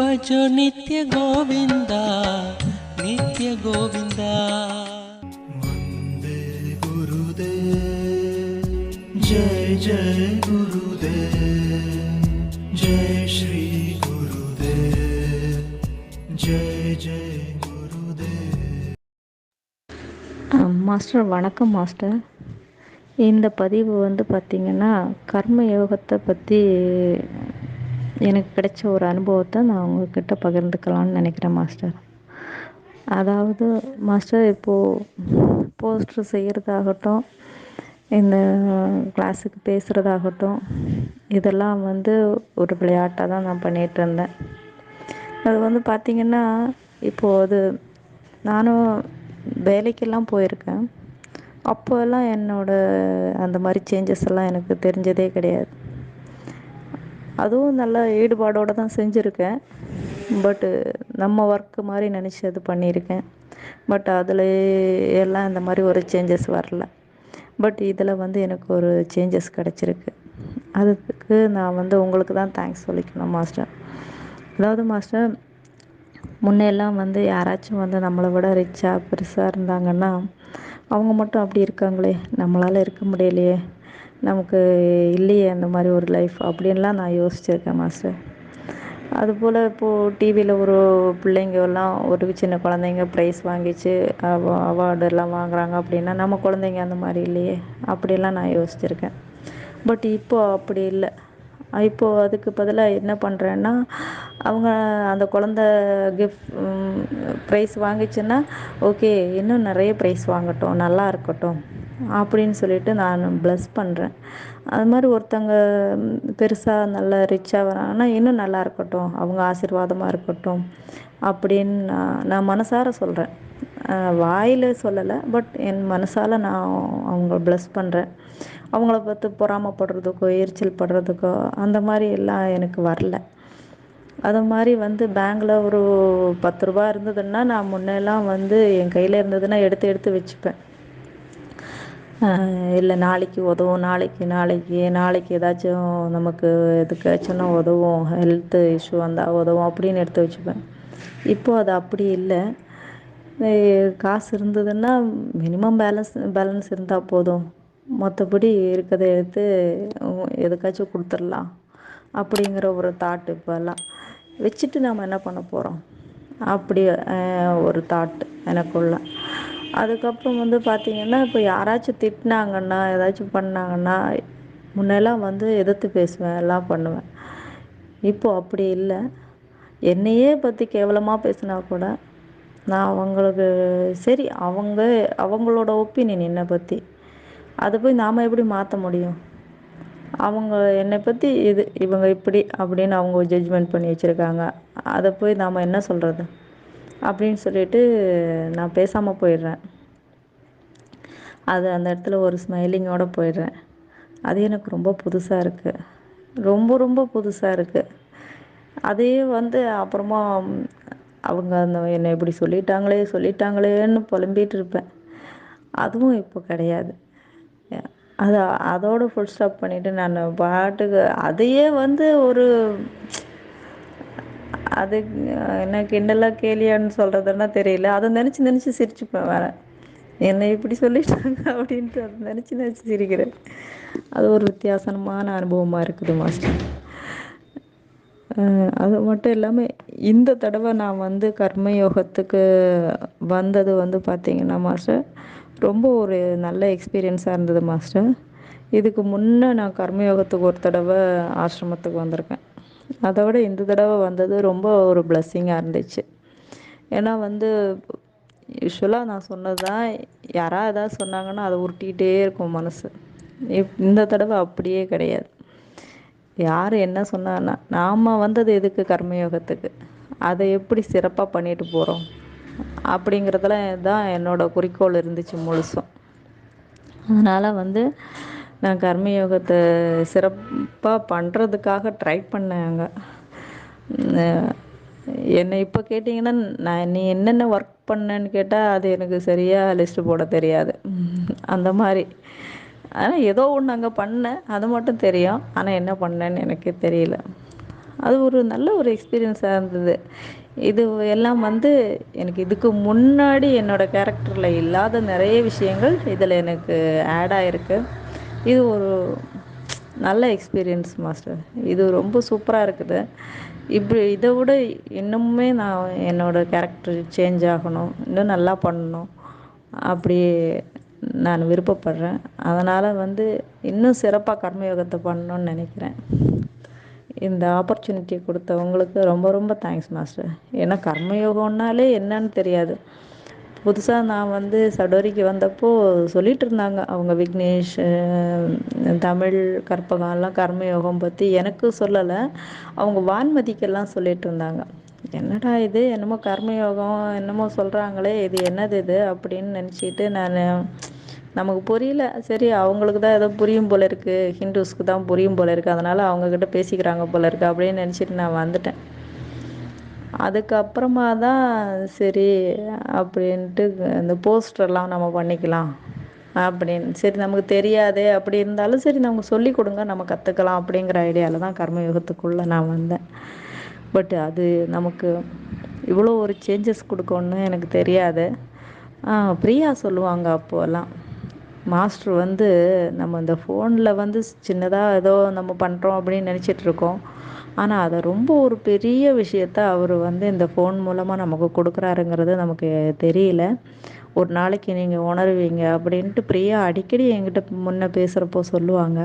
भजो नित्य गोविन्द नित्य गोविन्द वन्दे गुरुदे जय जय गुरुदे जय श्री गुरुदे जय जय गुरुदे மாஸ்டர் வணக்கம் மாஸ்டர் இந்த பதிவு வந்து பார்த்திங்கன்னா கர்ம யோகத்தை பற்றி எனக்கு கிடைச்ச ஒரு அனுபவத்தை நான் உங்ககிட்ட பகிர்ந்துக்கலாம்னு நினைக்கிறேன் மாஸ்டர். அதாவது மாஸ்டர் இப்போது போஸ்டர் செய்கிறதாகட்டும் இந்த கிளாஸுக்கு பேசுகிறதாகட்டும் இதெல்லாம் வந்து ஒரு விளையாட்டாக தான் நான் பண்ணிகிட்டு இருந்தேன். அது வந்து பார்த்திங்கன்னா இப்போது அது நானும் வேலைக்கெல்லாம் போயிருக்கேன். அப்போல்லாம் என்னோட அந்த மாதிரி சேஞ்சஸ் எல்லாம் எனக்கு தெரிஞ்சதே கிடையாது. அதுவும் நல்ல ஈடுபாடோடு தான் செஞ்சுருக்கேன். பட்டு நம்ம ஒர்க்கு மாதிரி நினச்சி அது பண்ணியிருக்கேன். பட் அதில் எல்லாம் இந்த மாதிரி ஒரு சேஞ்சஸ் வரல. பட் இதில் வந்து எனக்கு ஒரு சேஞ்சஸ் கிடச்சிருக்கு. அதுக்கு நான் வந்து உங்களுக்கு தான் தேங்க்ஸ் சொல்லிக்கணும் மாஸ்டர் அதாவது மாஸ்டர் முன்னெல்லாம் வந்து யாராச்சும் வந்து நம்மளை விட ரிச்சாக பெருசாக இருந்தாங்கன்னா அவங்க மட்டும் அப்படி இருக்காங்களே. நம்மளால் இருக்க முடியலையே. நமக்கு இல்லையே அந்த மாதிரி ஒரு லைஃப் அப்படின்லாம் நான் யோசிச்சிருக்கேன் மாஸ்டர் அதுபோல் இப்போது டிவியில் ஒரு பிள்ளைங்க எல்லாம் ஒரு சின்ன குழந்தைங்க ப்ரைஸ் வாங்கிச்சு. அவ அவார்டு எல்லாம் வாங்குறாங்க அப்படின்னா நம்ம குழந்தைங்க அந்த மாதிரி இல்லையே? அப்படிலாம் நான் யோசிச்சிருக்கேன். பட் இப்போது அப்படி இல்லை. இப்போது அதுக்கு பதிலாக என்ன பண்ணுறேன்னா அவங்க அந்த குழந்த கிஃப்ட் ப்ரைஸ் வாங்கிச்சுன்னா ஓகே இன்னும் நிறைய ப்ரைஸ் வாங்கட்டும் நல்லா இருக்கட்டும். அப்படின்னு சொல்லிட்டு நான் ப்ளஸ் பண்ணுறேன் அது மாதிரி ஒருத்தங்க பெருசாக நல்லா ரிச்சாக வராங்கன்னா இன்னும் நல்லா இருக்கட்டும். அவங்க ஆசீர்வாதமாக இருக்கட்டும் அப்படின்னு நான் நான் மனசார சொல்கிறேன் வாயில் சொல்லலை பட் என் மனசால் நான் அவங்க ப்ளஸ் பண்ணுறேன் அவங்கள பார்த்து பொறாமப்படுறதுக்கோ எரிச்சல் படுறதுக்கோ அந்த மாதிரி எல்லாம் எனக்கு வரல. அது மாதிரி வந்து பேங்கில் ஒரு பத்து ரூபா இருந்ததுன்னா நான் முன்னெல்லாம் வந்து என் கையில் இருந்ததுன்னா எடுத்து எடுத்து வச்சுப்பேன். இல்லை நாளைக்கு உதவும் நாளைக்கு நாளைக்கு நாளைக்கு ஏதாச்சும் நமக்கு எதுக்காச்சும்னா உதவும் ஹெல்த்து இஷ்யூ வந்தால் உதவும் அப்படின்னு எடுத்து வச்சுப்பேன். இப்போது அது அப்படி இல்லை. காசு இருந்ததுன்னா மினிமம் பேலன்ஸ் பேலன்ஸ் இருந்தால் போதும். மற்றபடி இருக்கிறத எடுத்து எதுக்காச்சும் கொடுத்துடலாம் அப்படிங்கிற ஒரு தாட் இப்போல்லாம் வச்சுட்டு நம்ம என்ன பண்ண போகிறோம் அப்படி ஒரு தாட் எனக்குள்ள. அதுக்கப்புறம் வந்து பார்த்திங்கன்னா இப்போ யாராச்சும் திட்டினாங்கன்னா ஏதாச்சும் பண்ணாங்கன்னா முன்னெல்லாம் வந்து எதிர்த்து பேசுவேன் எல்லாம் பண்ணுவேன். இப்போது அப்படி இல்லை. என்னையே பற்றி கேவலமாக பேசினா கூட நான் அவங்களுக்கு சரி அவங்க அவங்களோட ஒப்பீனியன் என்னை பற்றி அதை போய் நாம் எப்படி மாற்ற முடியும்? அவங்க என்னை பற்றி இது இவங்க இப்படி அப்படின்னு அவங்க ஜட்ஜ்மெண்ட் பண்ணி வச்சுருக்காங்க. அதை போய் நாம் என்ன சொல்கிறது அப்படின்னு சொல்லிட்டு நான் பேசாமல் போயிடுறேன். அது அந்த இடத்துல ஒரு ஸ்மைலிங்கோடு போயிடுறேன். அது எனக்கு ரொம்ப புதுசாக இருக்குது ரொம்ப ரொம்ப புதுசாக இருக்குது அதே வந்து அப்புறமா அவங்க அந்த என்னை இப்படி சொல்லிட்டாங்களே சொல்லிட்டாங்களேன்னு புலம்பிகிட்டு இருப்பேன். அதுவும் இப்போ கிடையாது. அது அதோடு ஃபுல் ஸ்டாப் பண்ணிவிட்டு நான் பாட்டுக்கு அதையே வந்து ஒரு அது என்ன கிண்டலாக கேலியான்னு சொல்கிறதுன்னா தெரியல. அதை நினச்சி நினச்சி சிரிச்சுப்பேன் வேறு. என்னை இப்படி சொல்லிட்டாங்க அப்படின்ட்டு அதை நினச்சி நினச்சி சிரிக்கிறேன். அது ஒரு வித்தியாசமான அனுபவமாக இருக்குது மாஸ்டர். அது மட்டும் இல்லாமல் இந்த தடவை நான் வந்து கர்மயோகத்துக்கு வந்தது வந்து பார்த்திங்கன்னா மாஸ்டர் ரொம்ப ஒரு நல்ல எக்ஸ்பீரியன்ஸாக இருந்தது மாஸ்டர். இதுக்கு முன்னே நான் கர்மயோகத்துக்கு ஒரு தடவை ஆசிரமத்துக்கு வந்திருக்கேன். அதை விட இந்த தடவை வந்தது ரொம்ப ஒரு பிளஸ்ஸிங்காக இருந்துச்சு. ஏன்னா வந்து யூஸ்வலாக நான் சொன்னது தான் யாராவது ஏதாவது சொன்னாங்கன்னா அதை உருட்டிகிட்டே இருக்கும் மனசு. இப் இந்த தடவை அப்படியே கிடையாது. யார் என்ன சொன்னான்னா நாம் வந்தது எதுக்கு கர்மயோகத்துக்கு? அதை எப்படி சிறப்பாக பண்ணிட்டு போகிறோம் அப்படிங்கிறதுல தான் என்னோடய குறிக்கோள் இருந்துச்சு முழுசும். அதனால் வந்து நான் கர்மயோகத்தை சிறப்பாக பண்ணுறதுக்காக ட்ரை பண்ணேங்க என்னை இப்போ கேட்டிங்கன்னா நான் நீ என்னென்ன ஒர்க் பண்ணேன்னு கேட்டால் அது எனக்கு சரியாக லிஸ்ட்டு போட தெரியாது. அந்த மாதிரி. ஆனால் ஏதோ ஒன்று அங்கே பண்ணேன். அது மட்டும் தெரியும். ஆனால் என்ன பண்ணேன்னு எனக்கு தெரியல. அது ஒரு நல்ல ஒரு எக்ஸ்பீரியன்ஸாக இருந்தது. இது எல்லாம் வந்து எனக்கு இதுக்கு முன்னாடி என்னோடய கேரக்டரில் இல்லாத நிறைய விஷயங்கள் இதில் எனக்கு ஆட் ஆகிருக்கு இது ஒரு நல்ல எக்ஸ்பீரியன்ஸ் மாஸ்டர் இது ரொம்ப சூப்பராக இருக்குது. இப்படி இதை விட இன்னுமே நான் என்னோடய கேரக்டர் சேஞ்ச் ஆகணும் இன்னும் நல்லா பண்ணணும் அப்படி நான் விருப்பப்படுறேன். அதனால் வந்து இன்னும் சிறப்பாக கர்மயோகத்தை பண்ணணும்னு நினைக்கிறேன். இந்த ஆப்பர்ச்சுனிட்டி கொடுத்தவங்களுக்கு ரொம்ப ரொம்ப தேங்க்ஸ் மாஸ்டர் ஏன்னா கர்மயோகம்னாலே என்னன்னு தெரியாது. புதுசாக நான் வந்து சடோரிக்கு வந்தப்போ சொல்லிட்டு இருந்தாங்க அவங்க விக்னேஷ் தமிழ் கற்பகம்லாம் கர்மயோகம் பற்றி எனக்கு சொல்லலை. அவங்க வான்மதிக்கெல்லாம் சொல்லிட்டு இருந்தாங்க என்னடா இது? என்னமோ கர்மயோகம் என்னமோ சொல்கிறாங்களே இது என்னது இது? அப்படின்னு நினச்சிட்டு நான் நமக்கு புரியல. சரி அவங்களுக்கு தான் ஏதோ புரியும் போல இருக்குது ஹிந்துஸ்க்கு தான் புரியும் போல இருக்குது அதனால் அவங்கக்கிட்ட பேசிக்கிறாங்க போல இருக்குது அப்படின்னு நினச்சிட்டு நான் வந்துட்டேன். அதுக்கப்புறமா தான் சரி அப்படின்ட்டு இந்த போஸ்டர்லாம் நம்ம பண்ணிக்கலாம் அப்படின்னு. சரி நமக்கு தெரியாதே அப்படி இருந்தாலும் சரி நமக்கு சொல்லி கொடுங்க நம்ம கற்றுக்கலாம் அப்படிங்கிற ஐடியாவில் தான் கர்மயுகத்துக்குள்ளே நான் வந்தேன். பட் அது நமக்கு இவ்வளோ ஒரு சேஞ்சஸ் கொடுக்கணும்னு எனக்கு தெரியாது. ப்ரியா பிரியா சொல்லுவாங்க அப்போல்லாம் மாஸ்டர் வந்து நம்ம இந்த ஃபோனில் வந்து சின்னதாக ஏதோ நம்ம பண்ணுறோம் அப்படின்னு நினச்சிட்ருக்கோம். ஆனால் அதை ரொம்ப ஒரு பெரிய விஷயத்த அவர் வந்து இந்த ஃபோன் மூலமாக நமக்கு கொடுக்குறாருங்கிறது நமக்கு தெரியல. ஒரு நாளைக்கு நீங்கள் உணருவீங்க அப்படின்ட்டு பிரியா அடிக்கடி என்கிட்ட முன்ன பேசுகிறப்போ சொல்லுவாங்க.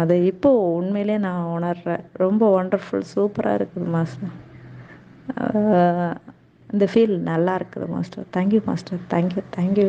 அது இப்போ உண்மையிலே நான் உணர்றேன். ரொம்ப ஒண்டர்ஃபுல் சூப்பராக இருக்குது மாஸ்டர். இந்த ஃபீல் நல்லா இருக்குது master. Thank you master. Thank you thank you